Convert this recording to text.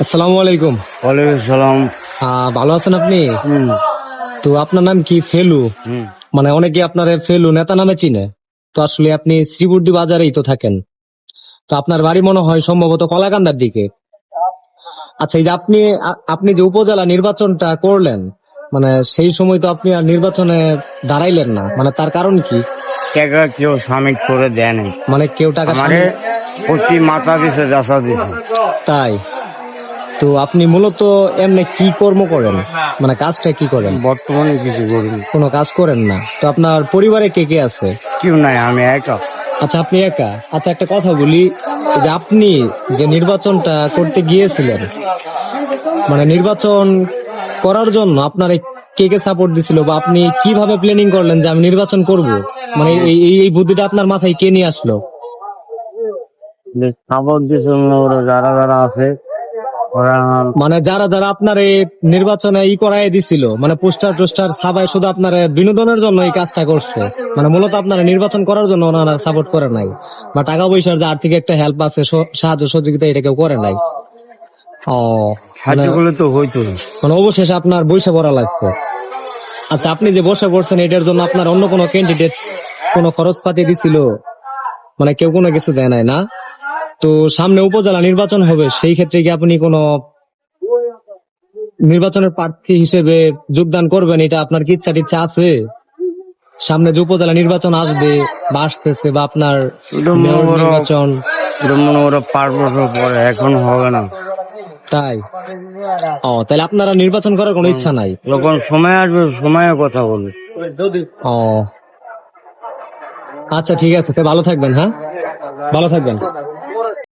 আসসালামু আলাইকুম। ওয়ালাইকুম সালাম। ভালো আছেন আপনি? তো আপনার নাম কি? ফেলু? মানে অনেকে আপনার ফেলু নেতা নামে চিনে। তো আসলে আপনি শ্রীবুদ্ধি বাজারেই তো থাকেন। তো আপনার বাড়ি মনে হয় সম্ভবত কলাকান্দার দিকে। আচ্ছা এই যে আপনি আপনি যে উপজেলা নির্বাচনটা করলেন মানে সেই সময় তো আপনি আর নির্বাচনে দাঁড়াইলেন না। মানে তার কারণ কি? টাকা কেউ সামিট করে দেয় মানে কেউ টাকা সামনে- প্রতি মাথা দিছে যাচা দিছে। তাই? তো আপনি মূলত এমনি কি কর্ম করেন? মানে কাজটা কি করেন? বর্তমানে কিছু করিনি কোনো কাজ করেন না? তো আপনার পরিবারে কে কে আছে? কেউ নাই আমি একা। আচ্ছা আপনি একা? আচ্ছা একটা কথা বলি যে আপনি যে নির্বাচনটা করতে গিয়েছিলেন মানে নির্বাচন করার জন্য আপনার কে কে সাপোর্ট দিছিল বা আপনি কীভাবে প্ল্যানিং করলেন যে আমি নির্বাচন করব? মানে এই এই- এই বুদ্ধিটা আপনার মাথায় কে নিয়ে আসলো? সাপোর্ট দিছে ওরা যারা যারা আছে মানে যারা যারা আপনার এই নির্বাচনে ই করাই দিছিল মানে পোস্টার টোস্টার ছাপায় শুধু আপনার বিনোদনের জন্য এই কাজটা করছে। মানে মূলত আপনারা নির্বাচন করার জন্য ওনারা সাপোর্ট করে নাই। বা টাকা পয়সার যে আর্থিক একটা হেল্প আছে সাহায্য সহযোগিতা এটা কেউ করে নাই। ও তো হইতো। মানে অবশেষে আপনার বসে পড়া লাগতো। আচ্ছা আপনি যে বসে পড়ছেন এটার জন্য আপনার অন্য কোনো ক্যান্ডিডেট কোনো খরচপাতি দিছিল? মানে কেউ কোনো কিছু দেয় নাই না? তো সামনে উপজেলা নির্বাচন হবে সেই ক্ষেত্রে কি আপনি কোনো নির্বাচনের প্রার্থী হিসেবে যোগদান করবেন? এটা আপনার কি ইচ্ছা টিচ্ছা আছে? সামনে যে উপজেলা নির্বাচন আসবে বা আসতেছে বা আপনার নির্বাচন? এটা ওরা পাঁচ বছর পরে এখন হবে না। তাই? ও তাহলে আপনারা নির্বাচন করার কোনো ইচ্ছা নাই? যখন সময় আসবে সময়ে কথা বলবে। ও। আচ্ছা ঠিক আছে ভালো থাকবেন হ্যাঁ? ভালো থাকবেন।